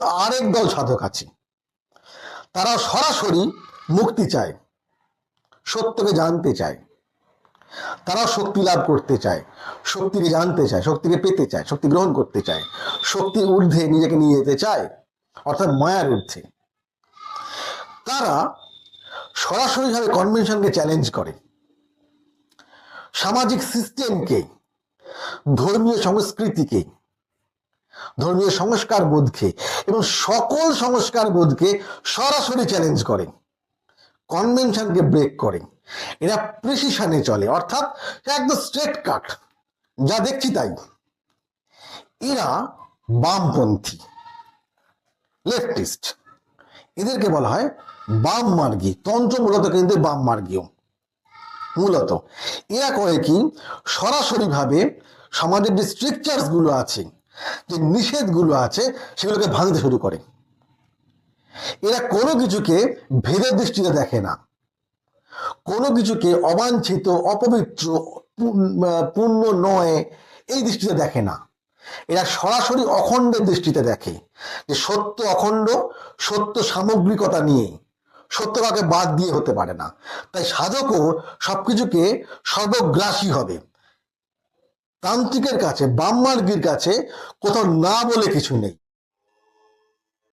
আরেক দল সাধক আছে। তারা সরাসরি মুক্তি চায়, সত্যকে জানতে চায়। তারা শক্তি লাভ করতে চায়, শক্তিকে জানতে চায়, শক্তিকে পেতে চায়, শক্তি গ্রহণ করতে চায়। শক্তির ঊর্ধ্বে নিজেকে নিয়ে যেতে চায়, অর্থাৎ মায়ার ঊর্ধ্বে। তারা সরাসরিভাবে কনভেনশনকে চ্যালেঞ্জ করে। সামাজিক সিস্টেমকে ধর্মীয় সংস্কৃতিকে ধর্মীয় সংস্কার বোধকে এবং সকল সংস্কার বোধকে সরাসরি চ্যালেঞ্জ করে কনভেনশনকে ব্রেক করে এরা প্রেসিশনে চলে, অর্থাৎ একদম স্ট্রেট কাট যা দেখছি তাই। এরা বামপন্থী লেফটিস্ট এদেরকে বলা হয় বাম মার্গী তন্ত্র মূলত কিন্তু বাম মার্গীয় মূলত এরা করে কি? সরাসরিভাবে সমাজের যে স্ট্রিকচার্সগুলো আছে যে নিষেধগুলো আছে সেগুলোকে ভাঙতে শুরু করে। এরা কোনো কিছুকে ভেদের দৃষ্টিতে দেখে না। কোনো কিছুকে অবাঞ্ছিত, অপবিত্র পূর্ণ- নয়, এই দৃষ্টিতে দেখে না। এরা সরাসরি অখণ্ডের দৃষ্টিতে দেখে যে সত্য অখণ্ড, সত্য সামগ্রিকতা নিয়ে। সত্য বাদ দিয়ে হতে পারে না। তাই সাধকও সবকিছুকে সর্বগ্রাসী হবে। তান্ত্রিকের কাছে বামমার্গীর কাছে কোথাও না বলে কিছু নেই।